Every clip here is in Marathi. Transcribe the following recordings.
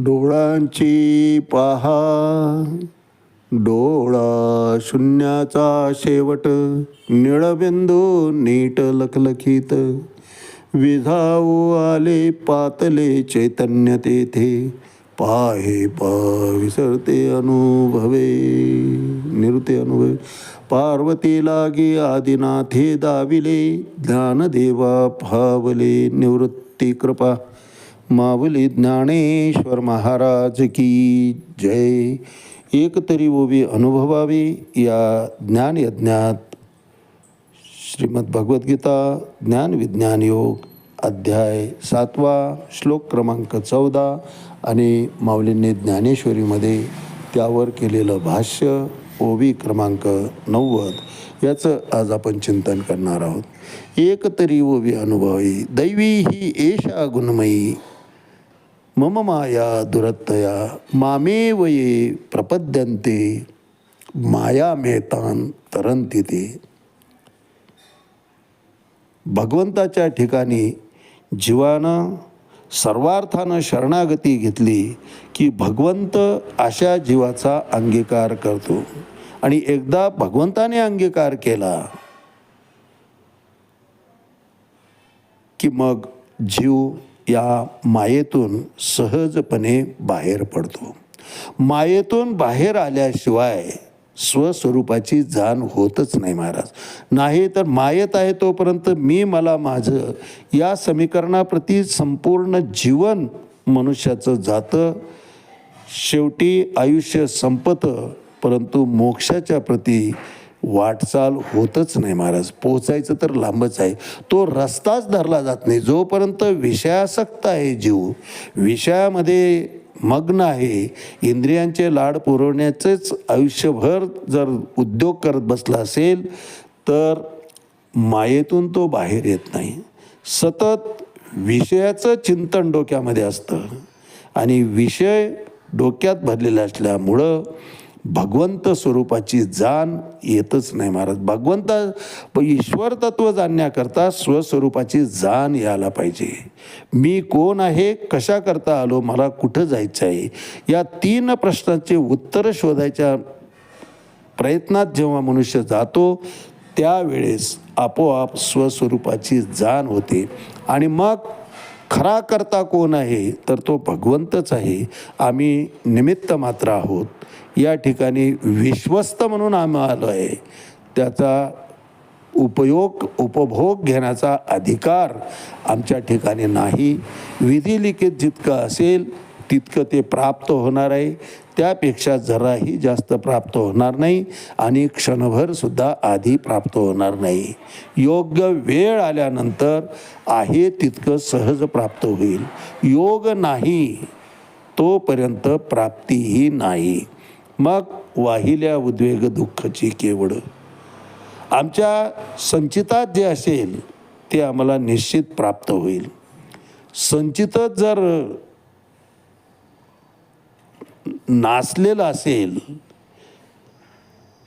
डोळांची पहा. डोळा शून्याचा शेवट निळबिंदू नीट लखलखीत. विधाऊ आले पातले चैतन्य तेथे. पाहे पा विसरते अनुभवे निरुते अनुभवे. पार्वती लागे आदिनाथे दाविले ज्ञानदेवा भावले निवृत्ती कृपा. माऊली ज्ञानेश्वर महाराज की जय। एक तरी ओवी अनुभवावी या ज्ञानयज्ञात। श्रीमद भगवद्गीता ज्ञान विज्ञान योग अध्याय सातवा श्लोक क्रमांक चौदा आणि माऊलींनी ज्ञानेश्वरीमध्ये त्यावर केलेलं भाष्य ओवी क्रमांक नव्वद याचं आज आपण चिंतन करणार आहोत. एक तरी ओवी अनुभवी दैवी ही एषा गुणमयी मम माया दुरत्तया मामेव ये प्रपद्यन्ते माया मेतान तरंती ते भगवंताच्या ठिकाणी जीवानं सर्वार्थानं शरणागती घेतली की भगवंत अशा जीवाचा अंगीकार करतो. आणि एकदा भगवंताने अंगीकार केला की मग जीव या मायेतून सहजपणे बाहेर पडतो. मायेतून बाहेर आल्याशिवाय स्वस्वरूपाची जाण होतच नाही महाराज. नाही तर मायेत आहे तोपर्यंत मी मला माझं या समीकरणाप्रती संपूर्ण जीवन मनुष्याचं जातं. शेवटी आयुष्य संपतं परंतु मोक्षाच्या प्रती वाटचाल होतच नाही महाराज. पोचायचं तर लांबच आहे. तो रस्ताच धरला जात नाही. जोपर्यंत विषयासक्त आहे जीव विषयामध्ये मग्न आहे इंद्रियांचे लाड पुरवण्याचेच आयुष्यभर जर उद्योग करत बसला असेल तर मायेतून तो बाहेर येत नाही. सतत विषयाचं चिंतन डोक्यामध्ये असतं. आणि विषय डोक्यात भरलेला असल्यामुळं भगवंत स्वरूपाची जाण येतच नाही महाराज. भगवंत ईश्वर तत्व जाणण्याकरता स्वस्वरूपाची जाण यायला पाहिजे. मी कोण आहे कशा करता आलो मला कुठं जायचं आहे? या तीन प्रश्नाचे उत्तर शोधायच्या प्रयत्नात जेव्हा मनुष्य जातो त्यावेळेस आपोआप स्वस्वरूपाची जाण होते. आणि मग खरा करता कोण आहे तर तो भगवंतच आहे. आम्ही निमित्त मात्र आहोत. या ठिकाणी विश्वस्त म्हणून आम्ही आलो आहे. त्याचा उपयोग उपभोग घेण्याचा अधिकार आमच्या ठिकाणी नाही. विधिलिखित जितकं असेल तितकं ते प्राप्त होणार आहे. त्यापेक्षा जराही जास्त प्राप्त होणार नाही आणि क्षणभरसुद्धा आधी प्राप्त होणार नाही. योग्य वेळ आल्यानंतर आहे तितकं सहज प्राप्त होईल. योग नाही तोपर्यंत प्राप्तीही नाही. मग वाहिल्या उद्वेग दुःखाची केवळ आमच्या संचितात जे असेल ते आम्हाला निश्चित प्राप्त होईल. संचितच जर नासलेलं असेल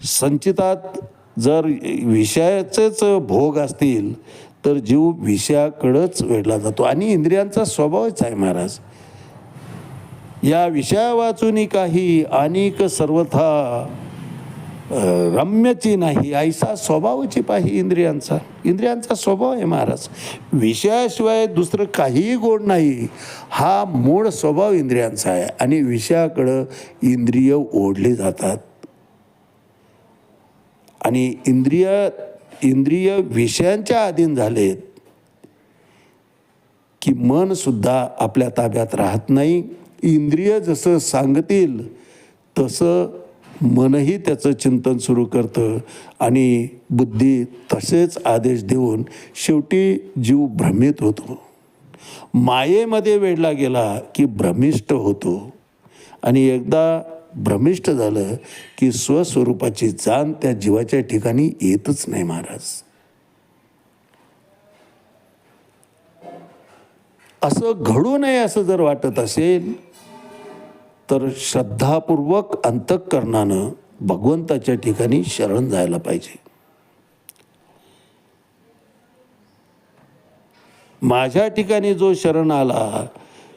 संचितात जर विषयाचेच भोग असतील तर जीव विषयाकडंच वेढला जातो. आणि इंद्रियांचा स्वभावच आहे महाराज. या विषया वाचून काही अनेक सर्वथा रम्यची नाही ऐसा स्वभावची पाही इंद्रियांचा. इंद्रियांचा स्वभाव आहे महाराज. विषयाशिवाय दुसरं काहीही गोड नाही. हा मूळ स्वभाव इंद्रियांचा आहे आणि विषयाकडं इंद्रिय ओढली जातात. आणि इंद्रिय इंद्रिय विषयांच्या अधीन झालेत की मनसुद्धा आपल्या ताब्यात राहत नाही. इंद्रिय जसं सांगतील तसं मनही त्याचं चिंतन सुरू करतं. आणि बुद्धी तसेच आदेश देऊन शेवटी जीव भ्रमित होतो. मायेमध्ये वेढला गेला की भ्रमिष्ट होतो. आणि एकदा भ्रमिष्ट झालं की स्वस्वरूपाची जाण त्या जीवाच्या ठिकाणी येतच नाही महाराज. असं घडू नये असं जर वाटत असेल तर श्रद्धापूर्वक अंतःकरणानं भगवंताच्या ठिकाणी शरण जायला पाहिजे. माझ्या ठिकाणी जो शरण आला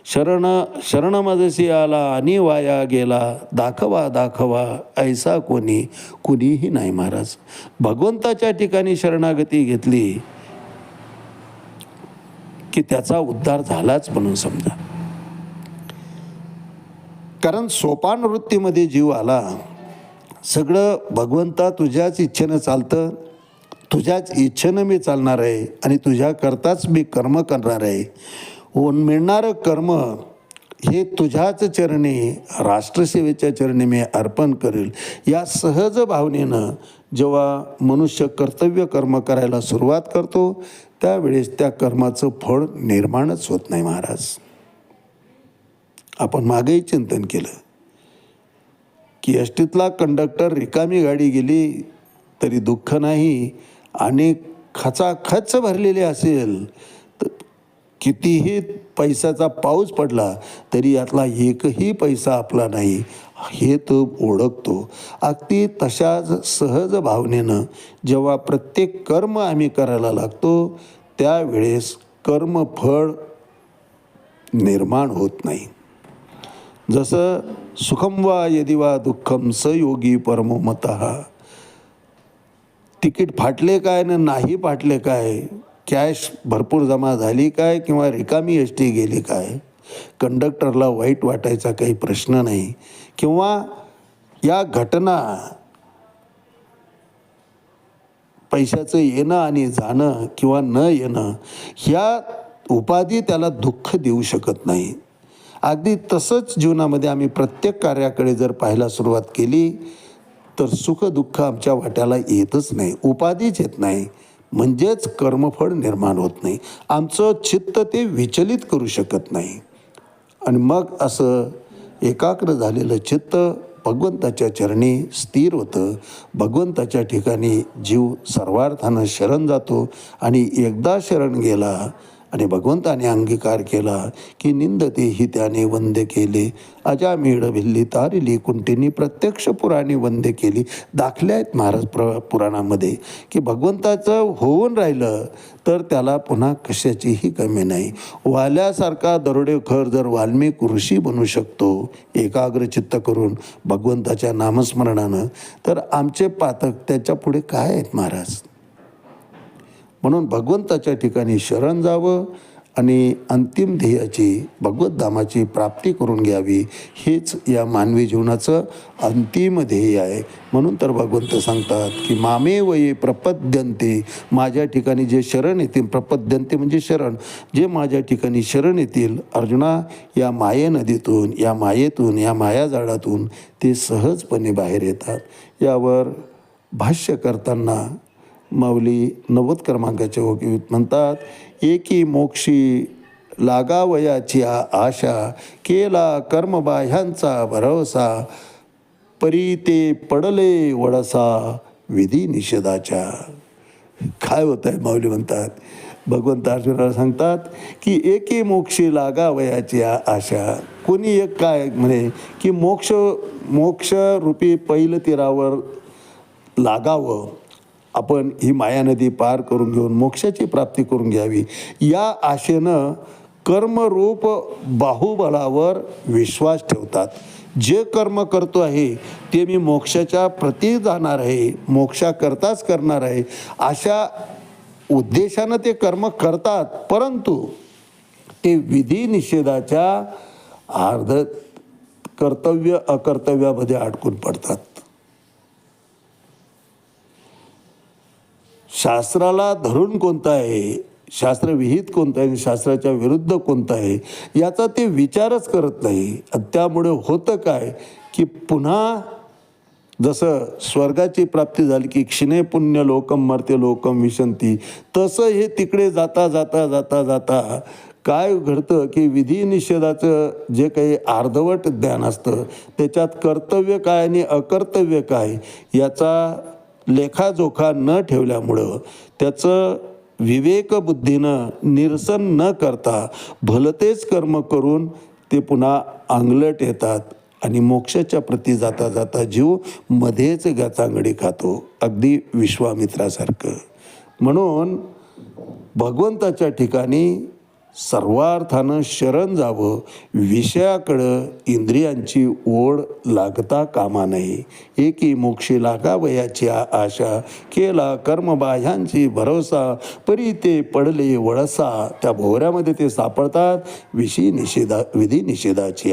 शरण शरण मजसी आला आणि वाया गेला दाखवा दाखवा ऐसा कोणी कुणीही नाही महाराज. भगवंताच्या ठिकाणी शरणागती घेतली की त्याचा उद्धार झालाच म्हणून समजा. कारण सोपान वृत्तीमध्ये जीव आला सगळं भगवंता तुझ्याच इच्छेनं चालतं तुझ्याच इच्छेनं मी चालणार आहे आणि तुझ्याकरताच मी कर्म करणार आहे. होऊन मिळणारं कर्म हे तुझ्याच चरणी राष्ट्रसेवेच्या चरणी मी अर्पण करेल. या सहज भावनेनं जेव्हा मनुष्य कर्तव्य कर्म करायला सुरुवात करतो त्यावेळेस त्या कर्माचं फळ निर्माणच होत नाही महाराज. आपण मागेही चिंतन केलं. की एस टीतला कंडक्टर रिकामी गाडी गेली तरी दुःख नाही आणि खचाखच भरलेली असेल तर कितीही पैशाचा पाऊस पडला तरी यातला एकही पैसा आपला नाही. हे तो ओळखतो. अगदी तशाच सहज भावनेनं जेव्हा प्रत्येक कर्म आम्ही करायला लागतो त्यावेळेस कर्मफळ निर्माण होत नाही. जसं सुखम वा यदि वा दुःखम स योगी तिकीट फाटले काय ना नाही फाटले काय? कॅश भरपूर जमा झाली काय किंवा रिकामी एस टी गेली काय? कंडक्टरला वाईट वाटायचा काही प्रश्न नाही. किंवा या घटना पैशाचं येणं आणि जाणं किंवा न येणं ह्या उपाधी त्याला दुःख देऊ शकत नाही. अगदी तसंच जीवनामध्ये आम्ही प्रत्येक कार्याकडे जर पाहायला सुरुवात केली तर सुखदुःख आमच्या वाट्याला येतच नाही उपाधीच येत नाही. म्हणजेच कर्मफळ निर्माण होत नाही. आमचं चित्त ते विचलित करू शकत नाही. आणि मग असं एकाग्र झालेलं चित्त भगवंताच्या चरणी स्थिर होतं. भगवंताच्या ठिकाणी जीव सर्वार्थानं शरण जातो आणि एकदा शरण गेला आणि भगवंताने अंगीकार केला की निंदते ही त्याने वंदे केले. अजा मेढ भिल्ली तारिली कुंटींनी प्रत्यक्ष पुराणी वंदे केली. दाखले आहेत महाराज प्र पुराणामध्ये की भगवंताचं होऊन राहिलं तर त्याला पुन्हा कशाचीही कमी नाही. वाल्यासारखा दरोडेखर जर वाल्मिक ऋषी बनू शकतो एकाग्र चित्त करून भगवंताच्या नामस्मरणानं तर आमचे पातक त्याच्या पुढे काय आहेत महाराज? म्हणून भगवंताच्या ठिकाणी शरण जावं आणि अंतिम ध्येयाची भगवद्धामाची प्राप्ती करून घ्यावी हेच या मानवी जीवनाचं अंतिम ध्येय आहे. म्हणून तर भगवंत सांगतात की मामे वये प्रपद्यंते माझ्या ठिकाणी जे शरण येतील प्रपद्यंते म्हणजे शरण जे माझ्या ठिकाणी शरण येतील अर्जुना या माये नदीतून या मायेतून या मायाजाळातून ते सहजपणे बाहेर येतात. यावर भाष्य करताना माऊली नव्वद क्रमांकाच्या ओघीत म्हणतात एकी मोक्षी लागावयाची आशा केला कर्मबाह्यांचा भरवसा परी ते पडले वडसा विधी निषेधाच्या. काय होत आहे माऊली म्हणतात. भगवंत अर्जुनाला सांगतात की एकी मोक्षी लागावयाची आशा. कोणी एक काय म्हणे की मोक्ष मोक्षरूपी पहिलं तीरावर लागावं. आपण ही माया नदी पार करून घेऊन मोक्षाची प्राप्ती करून घ्यावी. या आशेनं कर्मरूप बाहुबलावर विश्वास ठेवतात. जे कर्म करतो आहे ते मी मोक्षाच्या प्रती जाणार आहे मोक्षाकरताच करणार आहे. अशा उद्देशानं ते कर्म करतात परंतु ते विधी निषेधाच्या अर्ध कर्तव्य अकर्तव्यामध्ये अडकून पडतात. शास्त्राला धरून कोणतं आहे? शास्त्रविहित कोणतं आहे? आणि शास्त्राच्या विरुद्ध कोणतं आहे? याचा ते विचारच करत नाही. त्यामुळे होतं काय की पुन्हा जसं स्वर्गाची प्राप्ती झाली की क्षिणे पुण्य लोकम मर्त्य लोकम विशंती तसं हे तिकडे जाता जाता जाता जाता काय घडतं की विधी निषेधाचं जे काही अर्धवट ज्ञान असतं त्याच्यात कर्तव्य काय आणि अकर्तव्य काय याचा लेखाजोखा न ठेवल्यामुळं त्याचं विवेकबुद्धीनं निरसन न करता भलतेच कर्म करून ते पुन्हा आंगलट येतात आणि मोक्षाच्या प्रती जाता जाता जीव मध्येच गाचांगडी खातो. अगदी विश्वामित्रासारखं. म्हणून भगवंताच्या ठिकाणी सर्वार्थानं शरण जावं विषयाकडं इंद्रियांची ओढ लागता कामा नये. एकी मोक्षी लागावयाची आशा केला कर्मबाह्यांची भरोसा परी ते पडले वळसा. त्या भोवऱ्यामध्ये ते सापडतात विषयी निषेधा विधी निषेधाची